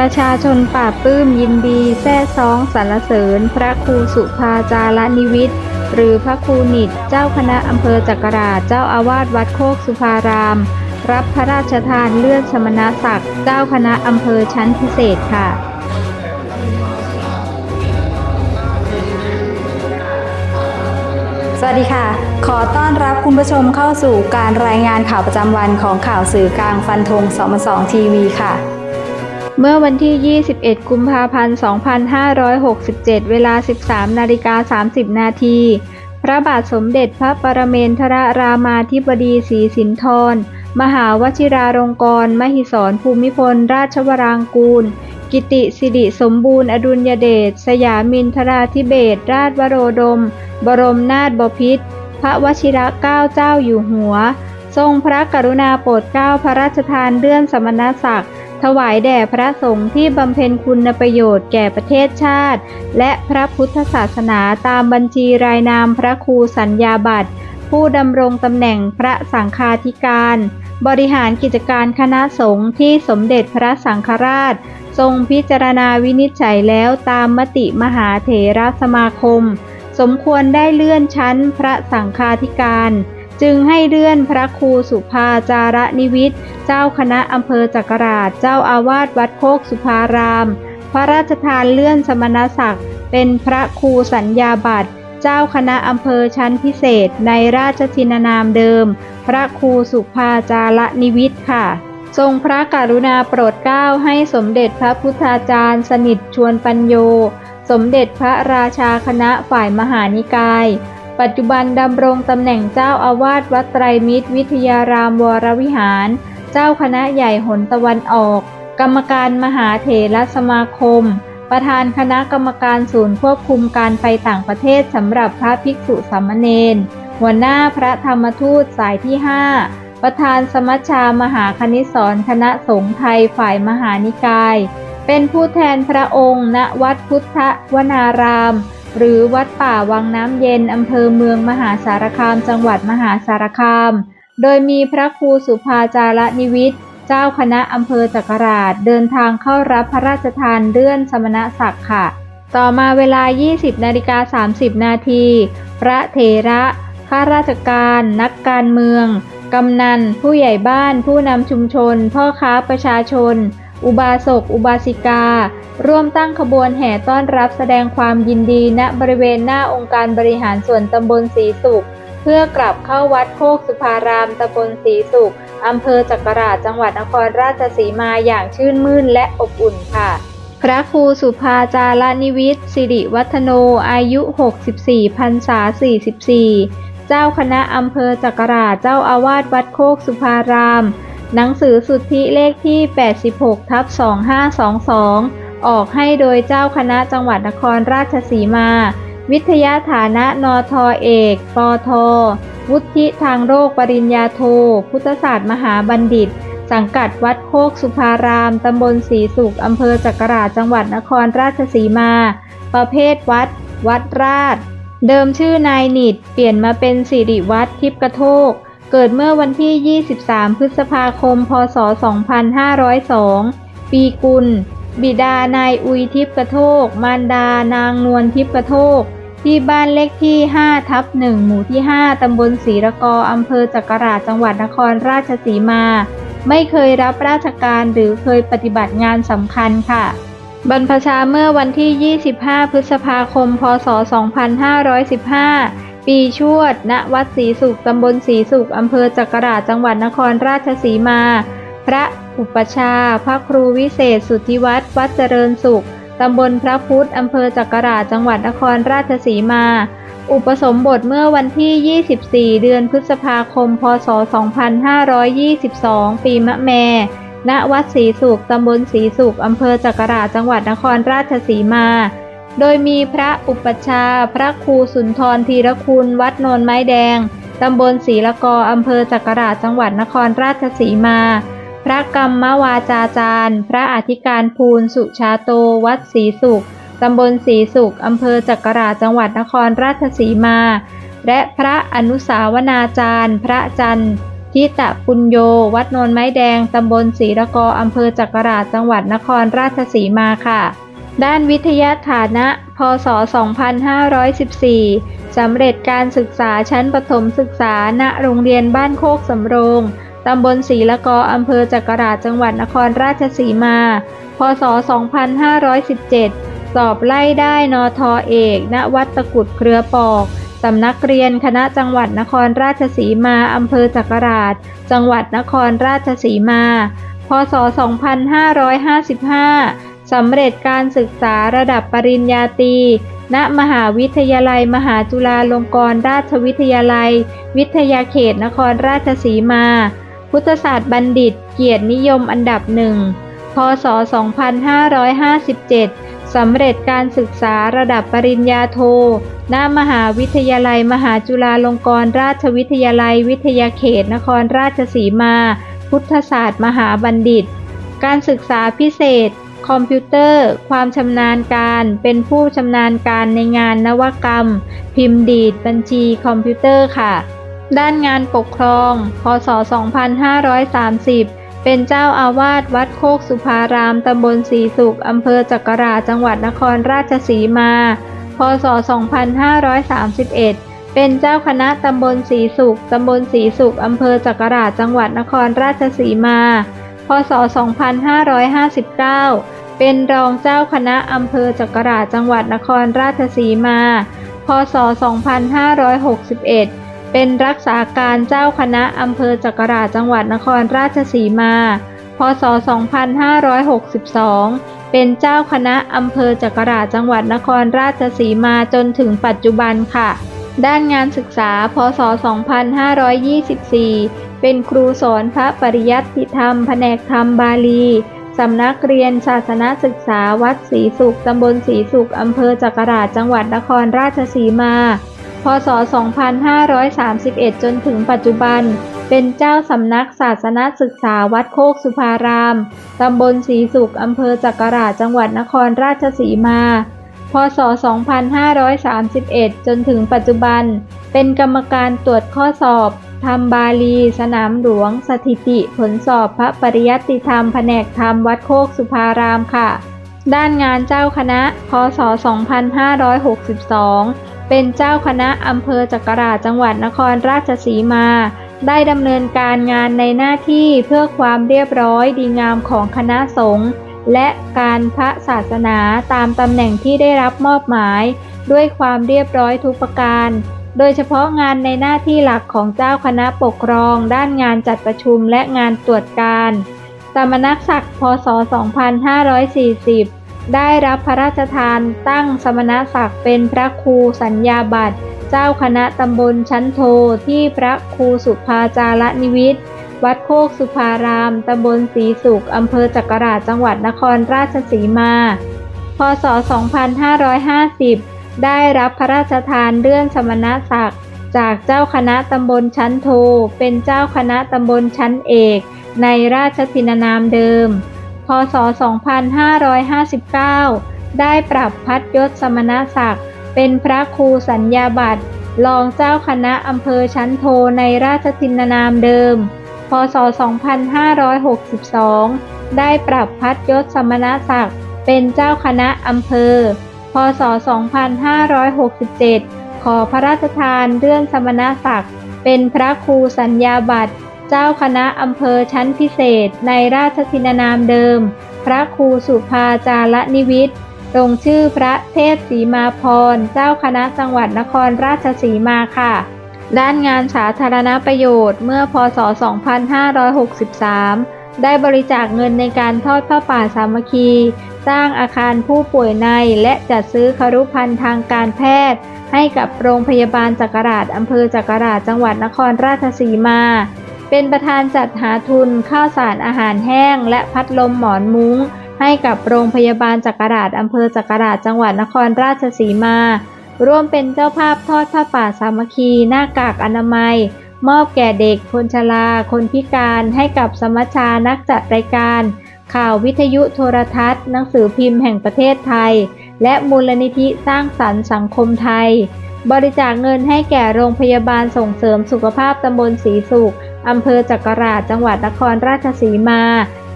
ประชาชนป่าปลื้มยินดีแท้ซองสรรเสริญ พระครูสุภาจารนิวิทย์หรือพระครูนิตเจ้าคณะอำเภอจักราชเจ้าอาวาสวัดโคกสุภาราม รับพระราชทานเลื่อนสมณศักดิ์เจ้าคณะอำเภอชั้นพิเศษค่ะสวัสดีค่ะ ขอต้อนรับคุณผู้ชมเข้าสู่การรายงานข่าวประจำวันของข่าวสื่อกลางฟันธงสมสองทีวีค่ะ เมื่อวันที่ 21 กุมภาพันธ์ 2567 เวลา 13 นาฬิกา 30 นาที พระบาทสมเด็จพระปรเมนทรรามาธิบดีศรีสินธร มหาวชิราลงกรณ์มหิศรภูมิพล ราชวรางกูล กิติสิริสมบูรณ์อดุลยเดช สยามินทราธิเบศราชวโรดม บรมนาถบพิตร พระวชิระเกล้าเจ้าอยู่หัว ทรงพระกรุณาโปรดเกล้าพระราชทานเลื่อนสมณศักดิ์ ถวายแด่พระสงฆ์ที่บำเพ็ญคุณประโยชน์แก่ประเทศชาติ และพระพุทธศาสนาตามบัญชีรายนามพระครูสัญญาบัตรผู้ดำรงตำแหน่งพระสังฆาธิการ บริหารกิจการคณะสงฆ์ที่สมเด็จพระสังฆราช ทรงพิจารณาวินิจฉัยแล้วตามมติมหาเถรสมาคม สมควรได้เลื่อนชั้นพระสังฆาธิการ จึงให้เลื่อนพระครูสุภาจารนิวิทย์เจ้าคณะอำเภอจักราชเจ้าอาวาสวัดโคกสุภาราม พระราชทานเลื่อนสมณศักดิ์ เป็นพระครูสัญญาบัตร เจ้าคณะอำเภอชั้นพิเศษในราชทินานามเดิม พระครูสุภาจารนิวิทย์ค่ะ ทรงพระกรุณาโปรดเกล้าให้สมเด็จพระพุทธาจารย์ สนิทชวนปัญโย สมเด็จพระราชาคณะฝ่ายมหานิกาย ปัจจุบันดำรงตำแหน่งเจ้าอาวาสวัดไตรมิตร วิทยารามวรวิหาร เจ้าคณะใหญ่หนตะวันออก กรรมการมหาเถรสมาคม ประธานคณะกรรมการศูนย์ควบคุมการไปต่างประเทศสำหรับพระภิกษุสามเณรหัวหน้าพระธรรมทูตสายที่ 5 ประธานสมัชชามหาคณิสรคณะสงฆ์ไทยฝ่ายมหานิกาย เป็นผู้แทนพระองค์ ณวัดพุทธวนาราม หรือวัดป่าวังน้ำเย็นอำเภอเมืองมหาสารคามจังหวัดมหาสารคาม โดยมีพระครูสุภาจารนิวิทย์เจ้าคณะอำเภอจักราชเดินทางเข้ารับพระราชทานเลื่อนสมณศักดิ์ค่ะ ต่อมาเวลา 20นาฬิกา30 นาที พระเถระข้าราชการ นักการเมือง กำนัน ผู้ใหญ่บ้าน ผู้นำชุมชน พ่อค้าประชาชน อุบาสก อุบาสิกา ร่วมตั้งขบวนแห่ต้อนรับแสดงความยินดีณบริเวณหน้าองค์การบริหารส่วนตำบลศรีสุข เพื่อกลับเข้าวัดโคกสุภารามตำบลศรีสุขอำเภอจักราชจังหวัดนครราชสีมาอย่างชื่นมื่นและอบอุ่นค่ะ พระครูสุภาจารนิวิทย์สิริวัฒโนอายุ 64พรรษา 44 เจ้าคณะอำเภอจักราชเจ้าอาวาสวัดโคกสุภาราม หนังสือสุทธิเลขที่ 86ทับ2522 ออกให้โดยเจ้าคณะจังหวัดนครราชสีมา วิทยาฐานะนทอเอกปทวุฒิทางโรคปริญญาโท พุทธศาสตร์มหาบัณฑิต สังกัดวัดโคกสุภาราม ตำบลศรีสุข อำเภอจักราจังหวัดนครราชสีมา ประเภทวัด วัดราช เดิมชื่อนายนิด เปลี่ยนมาเป็นสิริวัดทิพกระโทก เกิดเมื่อวันที่ 23 พฤษภาคม พศ 2502 ปีกุล บิดานายอุยทิพกระโทก มารดานางนวลทิพกระโทก ที่บ้านเลขที่ 5 ทับ 1 หมู่ที่ 5 ตำบลศรีละกอ อำเภอจักราชจังหวัดนครราชสีมา ไม่เคยรับราชการหรือเคยปฏิบัติงานสำคัญค่ะ บรรพชาเมื่อวันที่ 25 พฤษภาคม พศ 2515 ปีชวด ณ วัดศรีสุข ตำบลศรีสุข อำเภอจักราชจังหวัดนครราชสีมา พระอุปชา พระครูวิเศษ สุทธิวัฒน์ วัดเจริญสุข ตำบลพระพุทธ อำเภอจักราชจังหวัดนครราชสีมา อุปสมบทเมื่อวันที่ 24 เดือนพฤษภาคม พศ 2522 ปีมะแม ณ วัดศรีสุข ตำบลศรีสุข อำเภอจักราชจังหวัดนครราชสีมา โดยมีพระอุปชา พระครูสุนทรธีรคุณวัดโนนไม้แดง ตำบลศรีละกออำเภอจักราชจังหวัดนครราชสีมา พระกรรมวาจาจารย์ พระอธิการภูลสุชาโต วัดศรีสุข ตำบลศรีสุขอำเภอจักราชจังหวัดนครราชสีมา และพระอนุสาวนาจารย์ พระจันทร์ททิตะปุญโย วัดโนนไม้แดง ตำบลศรีละกออำเภอจักราชจังหวัดนครราชสีมาค่ะ ด้านวิทยาฐานะ พศ 2514 สำเร็จการศึกษาชั้นประถมศึกษา ณ โรงเรียนบ้านโคกสำโรง ตำบลศรีละกอ อำเภอจักราชจังหวัดนครราชสีมา พศ 2517 สอบไล่ได้นอทอเอก ณ วัดตะกุดเครือปอก สำนักเรียนคณะจังหวัดนครราชสีมา อำเภอจักราช จังหวัดนครราชสีมา พศ 2555 สำเร็จการศึกษาระดับปริญญาตรี ณ มหาวิทยาลัย มหาจุฬาลงกรณราชวิทยาลัย วิทยาเขตนครราชสีมา พุทธศาสตร์บัณฑิต เกียรตินิยมอันดับหนึ่ง พศ 2557 สำเร็จการศึกษาระดับปริญญาโท ณ มหาวิทยาลัย มหาจุฬาลงกรณราชวิทยาลัย วิทยาเขตนครราชสีมา พุทธศาสตร์มหาบัณฑิต การศึกษาพิเศษ คอมพิวเตอร์ ความชำนาญการ เป็นผู้ชำนาญการในงานนวกรรม พิมพ์ดีด บัญชีคอมพิวเตอร์ค่ะ ด้านงานปกครอง พศ 2530 เป็นเจ้าอาวาสวัดโคกสุภาราม ตำบลศรีสุข อำเภอจักราจังหวัดนครราชสีมา พศ 2531เป็นเจ้าคณะตำบลศรีสุข ตำบลศรีสุข อำเภอจักราชจังหวัดนครราชสีมา พศ 2559 เป็นรองเจ้าคณะอำเภอจักราจังหวัดนครราชสีมา พศ 2561 เป็นรักษาการเจ้าคณะอำเภอจักราจังหวัดนครราชสีมา พศ 2562 เป็นเจ้าคณะอำเภอจักราจังหวัดนครราชสีมาจนถึงปัจจุบันค่ะ ด้านงานศึกษา พศ 2524 เป็นครูสอนพระปริยัติธรรมแผนกธรรมบาลี สำนักเรียนศาสนศึกษาวัดศรีสุข ตำบลศรีสุข อำเภอจักราชจังหวัดนครราชสีมา พศ 2531 จนถึงปัจจุบัน เป็นเจ้าสำนักศาสนศึกษาวัดโคกสุภาราม ตำบลศรีสุข อำเภอจักราชจังหวัดนครราชสีมา พศ 2531 จนถึงปัจจุบัน เป็นกรรมการตรวจข้อสอบ ทำบาลี สนามหลวง สถิติ ผลสอบพระปริยัติธรรม แผนกธรรม วัดโคกสุภารามค่ะ ด้านงานเจ้าคณะ พศ 2562 เป็นเจ้าคณะอำเภอจักราชจังหวัดนครราชสีมา ได้ดำเนินการงานในหน้าที่เพื่อความเรียบร้อยดีงามของคณะสงฆ์และการพระศาสนาตามตำแหน่งที่ได้รับมอบหมาย ด้วยความเรียบร้อยทุกประการ โดยเฉพาะงานในหน้าที่หลักของเจ้าคณะปกครอง ด้านงานจัดประชุมและงานตรวจการ สมณศักดิ์พศ 2540 ได้รับพระราชทานตั้งสมณศักดิ์เป็นพระครูสัญญาบัตร เจ้าคณะตำบลชั้นโทที่พระครูสุภาจารนิวิทย์วัดโคกสุภาราม ตำบลศรีสุข อำเภอจักราชจังหวัดนครราชสีมา พศ 2550 ได้รับพระราชทานเลื่อนสมณศักดิ์จากเจ้าคณะตำบลชั้นโท เป็นเจ้าคณะตำบลชั้นเอก ในราชทินานามเดิม พศ 2559 ได้ปรับพัดยศสมณศักดิ์เป็นพระครูสัญญาบัตรรองเจ้าคณะอำเภอชั้นโทในราชทินานามเดิม พศ 2562 ได้ปรับพัดยศสมณศักดิ์เป็นเจ้าคณะอำเภอ ศ 2567 ขอพระราชทานเลื่อนสมณศักดิ์ เป็นพระครูสัญญาบัตร เจ้าคณะอำเภอชั้นพิเศษในราชทินานามเดิม พระครูสุภาจารนิวิทย์ลงชื่อพระเทพสีมาพร เจ้าคณะจังหวัดนครราชสีมาค่ะ ด้านงานสาธารณประโยชน์เมื่อพศ 2563 ได้บริจาคเงินในการทอดผ้าป่าสามัคคี สร้างอาคารผู้ป่วยในและจัดซื้อครุภัณฑ์ทางการแพทย์ ให้กับโรงพยาบาลจักราชอำเภอจักราชจังหวัดนครราชสีมา เป็นประธานจัดหาทุนข้าวสารอาหารแห้ง และพัดลมหมอนมุ้ง ให้กับโรงพยาบาลจักราชอำเภอจักราชจังหวัดนครราชสีมา ร่วมเป็นเจ้าภาพทอดผ้าป่าสามัคคี หน้ากากอนามัย มอบแก่เด็ก คนชรา คนพิการให้กับสมัชชานักจัดรายการ ข่าววิทยุโทรทัศน์ หนังสือพิมพ์แห่งประเทศไทย และมูลนิธิสร้างสรรค์สังคมไทย บริจาคเงินให้แก่โรงพยาบาลส่งเสริมสุขภาพตำบลศรีสุขอำเภอจักราชจังหวัดนครราชสีมา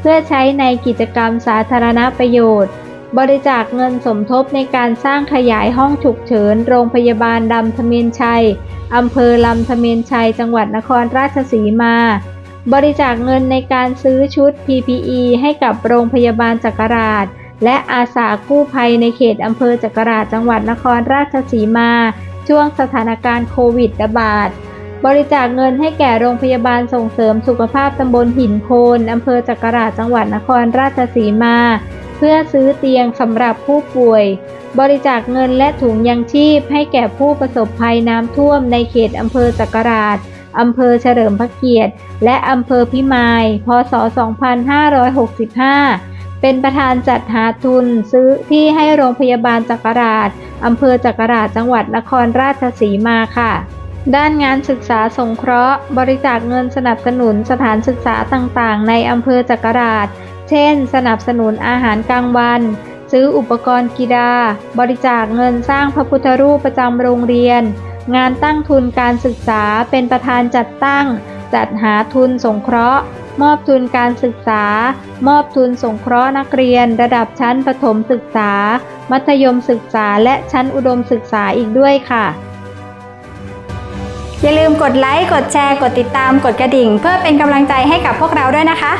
เพื่อใช้ในกิจกรรมสาธารณประโยชน์ บริจาคเงินสมทบในการสร้างขยายห้องฉุกเฉิน โรงพยาบาลดำทเมนชัย อำเภอลำทเมนชัย จังหวัดนครราชสีมา บริจาคเงินในการซื้อชุด PPE ให้กับโรงพยาบาลจักราช และอาสากู้ภัยในเขตอำเภอจักราชจังหวัดนครราชสีมา ช่วงสถานการณ์โควิดระบาด บริจาคเงินให้แก่โรงพยาบาลส่งเสริมสุขภาพตำบลหินโคนอำเภอจักราชจังหวัดนครราชสีมา พื่อซื้อเตียงสำหรับผู้ป่วย บริจาคเงินและถุงยังชีพให้แก่ผู้ประสบภัยน้ำท่วมในเขตอำเภอจักราชอำเภอเฉลิมพระเกียรติ และอำเภอพิมาย พศ 2565 เป็นประธานจัดหาทุนซื้อที่ให้โรงพยาบาลจักราชอำเภอจักราชจังหวัดนครราชสีมาค่ะ ด้านงานศึกษาสงเคราะห์ บริจาคเงินสนับสนุนสถานศึกษาต่างๆ ในอำเภอจักราช เช่น สนับสนุนอาหารกลางวัน ซื้ออุปกรณ์กีฬา บริจาคเงินสร้างพระพุทธรูปประจำโรงเรียน งานตั้งทุนการศึกษาเป็นประธานจัดตั้ง จัดหาทุนสงเคราะห์ มอบทุนการศึกษา มอบทุนสงเคราะห์นักเรียน ระดับชั้นประถมศึกษา มัธยมศึกษาและชั้นอุดมศึกษาอีกด้วยค่ะอย่าลืมกดไลค์ กดแชร์ กดติดตาม กดกระดิ่ง เพื่อเป็นกำลังใจให้กับพวกเราด้วยนะคะ